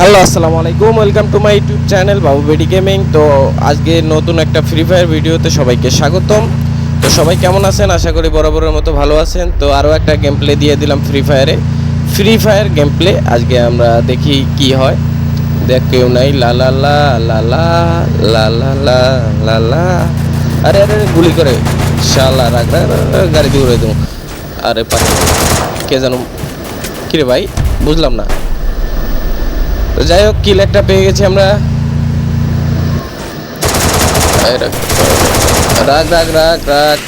Hello আসসালামু আলাইকুম। Welcome to my YouTube channel Babu Bedi gaming. তো আজকে নতুন একটা ফ্রি ফায়ার ভিডিওতে সবাইকে স্বাগতম। তো সবাই কেমন আছেন? আশা করি বরাবরের মতো ভালো আছেন। তো আরও একটা গেম প্লে দিয়ে দিলাম ফ্রি ফায়ারে ফ্রি ফায়ার গেম প্লে আজকে আমরা দেখি কি হয়। দেখ কেউ নাই। লা লা লা লা লা লা লা লা লা লা। আরে আরে গুলি করে। শালা রাখ, গাড়ি দিয়ে উড়ে দেবো। আরে পাখি কে জানো কিরে ভাই? বুঝলাম না। তো যাই হোক কিল একটা পেয়ে গেছি আমরা। রাখ রাখ রাখ রাখ রাখ।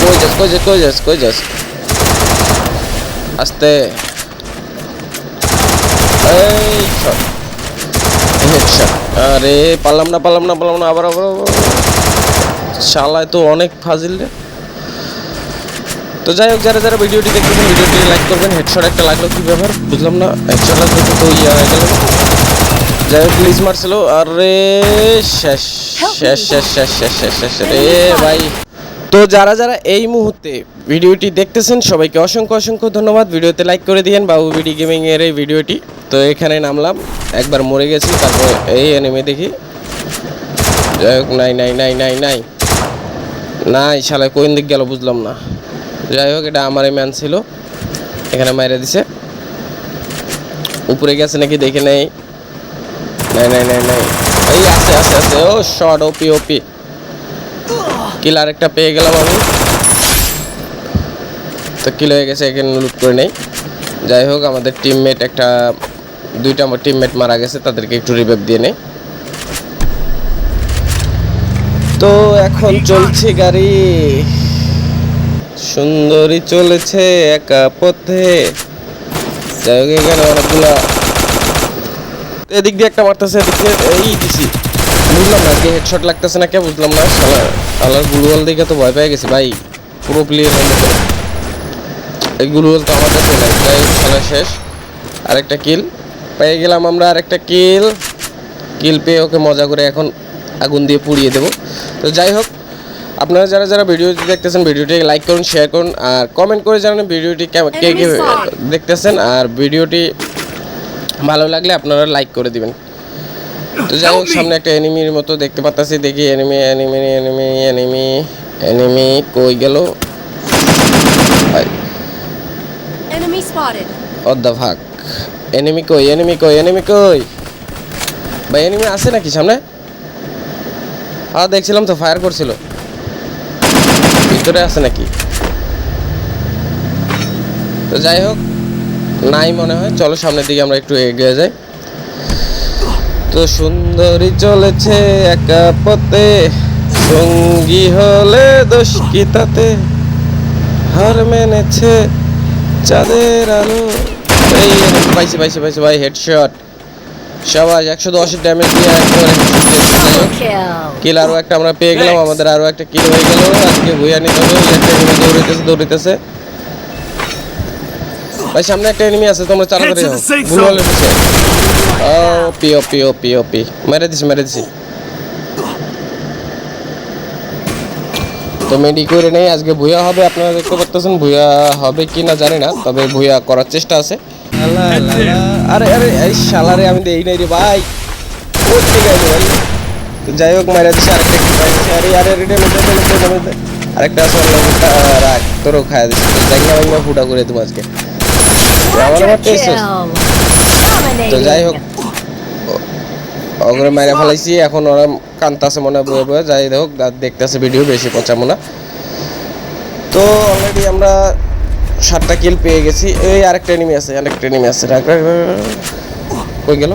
কই যাস কই যাস কই যাস কই যাস? আস্তে। এই. আরে, পারলাম না পারলাম না পারলাম না আবার আবার। শালায় তো অনেক ফাজিল রে। তো যাই হোক যারা যারা ভিডিওটি দেখতেছেন ভিডিওটি লাইক করবেন হেডশট একটা লাগল কি ব্যাপার? বুঝলাম না হেডশট লাগল তো ইয়ে হয়ে গেল। যাই হোক প্লিজ মারছিল আরে শেষ শেষ শেষ শেষ শেষ শেষ শেষ রে ভাই। তো যারা যারা এই মুহূর্তে ভিডিওটি দেখতেছেন সবাইকে অসংখ্য অসংখ্য ধন্যবাদ। ভিডিওতে লাইক করে দিয়েন বাবু বিডি গেমিং এর এই ভিডিওটি। তো এখানে নামলাম একবার মরে গেছি তারপর এই এনিমে দেখি। যাই হোক নাই নাই নাই নাই নাই। নাই শালা কোন দিক গেল বুঝলাম না। যাই হোক, এটা আমারই ম্যান ছিল। এখানে মাইরে দিছে। উপরে গেছে নাকি দেখে নেই। নাই নাই নাই নাই। এই আছে আছে আছে ও শর্ট ওপি ওপি কিল আরেকটা পেয়ে গেলাম আমি। তো কিল হয়ে গেছে, এখানে লুট করে নেই। যাই হোক, আমাদের টিমমেট একটা, দুইটা আমার টিমমেট মারা গেছে, তাদেরকে একটু রিভাইভ দিয়ে নেই। তো এখন চলছে গাড়ি। সুন্দরী চলেছে একা পথে। এখানে অনেকগুলা। এদিক দিয়ে একটা মারতেছে, এদিক এই দিছি। বুঝলাম না যে হেডশট লাগতেছে না কে, বুঝলাম না। শালা, শালার গুলুয়াল দেখে তো ভয় পেয়ে গেছি, ভাই। পুরো প্লেয়ার মতো। এই গুলুয়াল তো আমার কাছে নাই হোক খেলা শেষ। আরেকটা কিল পেয়ে গেলাম আমরা আরেকটা কিল কিল পেয়ে ওকে মজা করে এখন আগুন দিয়ে পুড়িয়ে দেবো। তো যাই হোক আপনারা যারা যারা ভিডিওটি দেখতেছেন ভিডিওটি লাইক করুন শেয়ার করুন আর কমেন্ট করে জানান ভিডিওটি কে কে দেখতেছেন আর ভিডিওটি ভালো লাগলে আপনারা লাইক করে দিবেন। তো যাই হোক সামনে একটা এনিমির মতো দেখতে পাচ্ছি দেখি enemy enemy enemy enemy enemy কই গেল. অদ্দা ভাগ এনিমি কই এনিমি কই এনিমি কই? ভাই এনিমি আছে নাকি সামনে? হ্যাঁ দেখছিলাম তো ফায়ার করছিল। ভিতরে আছে নাকি? তো যাই হোক, নাই মনে হয়। চলো সামনের দিকে আমরা একটু এগিয়ে যাই। তো সুন্দরী চলেছে একা পথে, সঙ্গী হলে দোষ কি তাতে? হার মেনেছে চাঁদের আলো। পাইছি পাইছি পাইছি, ভাই হেডশট সবাই একশো দশের ড্যামেজ দিয়ে. কিল আরও একটা আমরা পেয়ে গেলাম আমাদের আরও একটা কিল হয়ে গেল। আজকে ভুইয়া নিতে হবে দৌড়িতেছে দৌড়িতেছে ভাই সামনে একটা এনিমি আছে তোমরা তাড়াতাড়ি পিছে O P O P O P O P মেরে দিছি মেরে দিছি। তো মেডি করে নেই আজকে ভুয়া হবে আপনারা দেখতে পাচ্ছেন ভুয়া হবে কি না জানি না তবে ভুয়া করার চেষ্টা আছে। আরে আরে এই শালারে আমি দেই নাই রে ভাই। কোথায় গেল ভাই? তো যাই হোক মারা দিছে আরেকটা কি পাইছে। আরে আরে রেডে মধ্যে মধ্যে মধ্যে আরেকটা আছে একটা রাখ তোরও খায় দিছে। তো জায়গা ভাঙা ফুটা করে দেবো আজকে. তো যাই হোক Dominating. ওগুলো মাইরা ফেলাইছি। এখন ওরা কান্তাছে মনে হয় বয়ে বয়ে। যাই হোক দেখতেছে ভিডিও বেশি পচাবো না। তো অলরেডি আমরা সাতটা কিল পেয়ে গেছি। এই আরেকটা এনিমি আছে আরেকটা এনিমি আছে। কই গেল?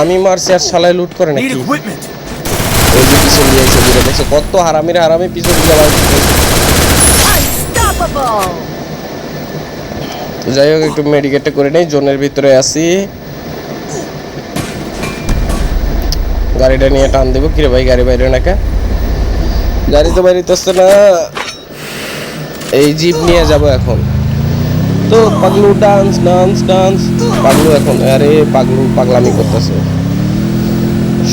আমি মারছি আর শালায় লুট করে নাকি. ওই যে পিছন দিয়ে এসে দেখছে কত হারামিরে হারামি পিছন দিয়ে আবার তো যাই হোক একটু মেডিকেটটা করে নেই জোনের ভিতরে আছি। গাড়িটা নিয়ে টান দেবো। কিরে ভাই গাড়ি বাইরে নাকা? গাড়ি তো বাইরেতেছে না। এই জিপ নিয়ে যাব এখন। তো পাগলু ডান্স ডান্স ডান্স পাগলু এখন, আরে পাগলু পাগলামি করতেছে।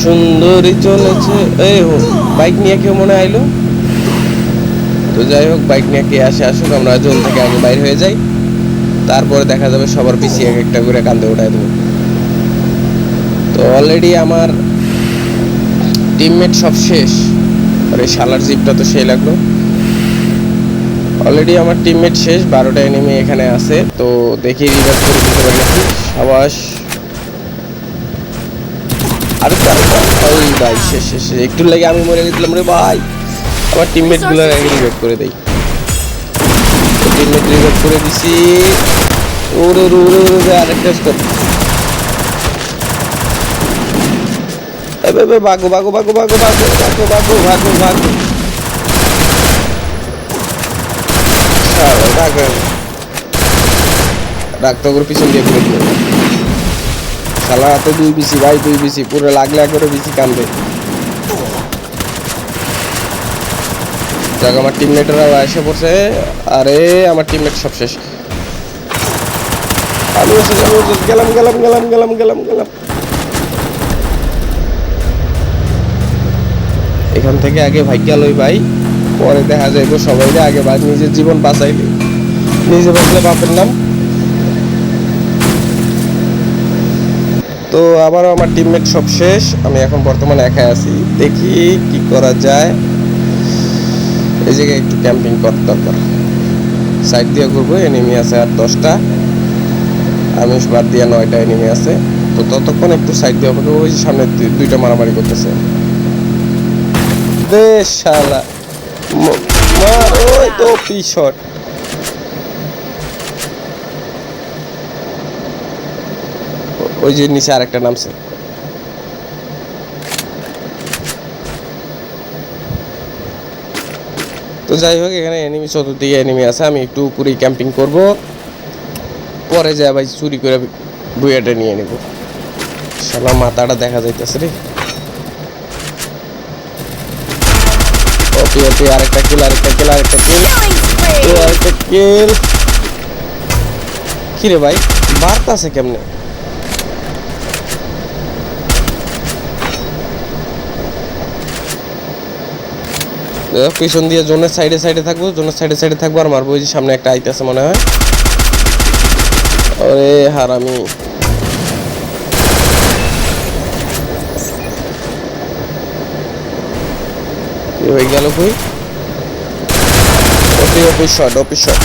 সুন্দরী চলেছে। এই হোক বাইক নিয়ে কেউ মনে আইলো? তো যাই হোক বাইক নিয়ে কে আসে আসুক, আমরা জোন থেকে আগে বাইর হয়ে যাই। তারপরে দেখা যাবে সবার পিছিয়ে এক একটা করে কান্দে উঠাই দেবো। তো অলরেডি আমার টিমমেট সব শেষ। আর এই শালার জিপটা তো সেই লাগল। অলরেডি আমার টিমমেট শেষ বারোটা এনিমি এখানে আছে তো দেখি রিভার্স করে দিতে পারি নাকি? সাবাস। আরে ওই ভাই শেষ শেষ। একটু লাগে আমি মরে গেছিলাম রে ভাই। আমার টিমমেটগুলো আগে রিভাইভ করে দেই। টিমমেট রিভাইভ করে দিছি। ওরে ওরে ওরে ওরে আরেকটা স্কোর এবে বাগো বাগো বাগো বাগো বাগো বাগো বাগো বাগো বাগো ডাক্তার করে পিছন দিয়ে ঘুরে দিল শালা হাতে দুই বিসি, ভাই, দুই বিসি, পুরো লাগলে করে বিসি কান্দে যাক আমার টিমমেটরা এসে পড়ছে। আরে, আমার টিমমেট সব শেষ। আমি এসে গেলাম গেলাম গেলাম গেলাম গেলাম গেলাম। এখান থেকে আগে ভাগ্যা লই ভাই। পরে দেখা যাইব সবাই আগে বা নিজের জীবন বাঁচাইলে নিজে বাঁচলে বাপের নাম। তো আবারও আমার টিমমেট সব শেষ, আমি এখন বর্তমানে একাই আছি। দেখি কি করা যায়। এই জায়গায় একটু ক্যাম্পিং করার দরকার সাইড দিয়ে করব এনিমি আছে আর দশটা। আমি বাদ দিয়ে নয়টা এনিমি আছে। তো ততক্ষণ একটু সাইড দিয়ে হবে ওই সামনে দুইটা মারামারি করতেছে। বেশ শালা। মার ওই তো শট ওই যে নিচে আরেকটা নামছে। তো যাই হোক, এখানে এনিমি চতুর্দিকে এনিমি আছে। আমি একটু উপরেই ক্যাম্পিং করব। পরে যাই ভাই, চুরি করে বুয়াটা নিয়ে নেব। শালা মাথাটা দেখা যাইতেছে রে। ওকে ওকে আরেকটা কিল আরেকটা কিল আরেকটা কিল ও আরেকটা কিল কি রে ভাই বাড়তাছে কেমনে? পিছন দিয়ে জোনের সাইডে সাইডে থাকব জোনের সাইডে সাইডে থাকব আর মারবো ওই যে সামনে একটা আইতেছে মনে হয়। ওরে হারামি। হয়ে গেল কই ওপি ওপি শট ওপি শট!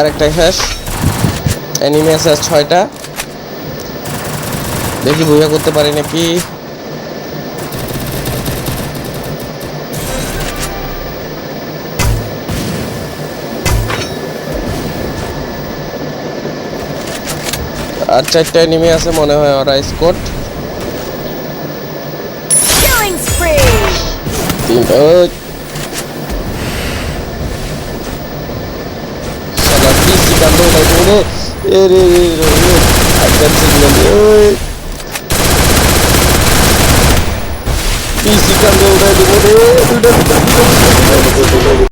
আরেকটা শেষ অ্যানিমে আছে ছয়টা। দেখি বইয়া করতে পারি নাকি? আর চারটা এনিমি আছে মনে হয় ওরা স্কোট Team Earth Salah PC tambah dari mana Eh, eh, eh, eh, eh, eh Akan sebulan dia, eh PC tambah dari Aduh, dah,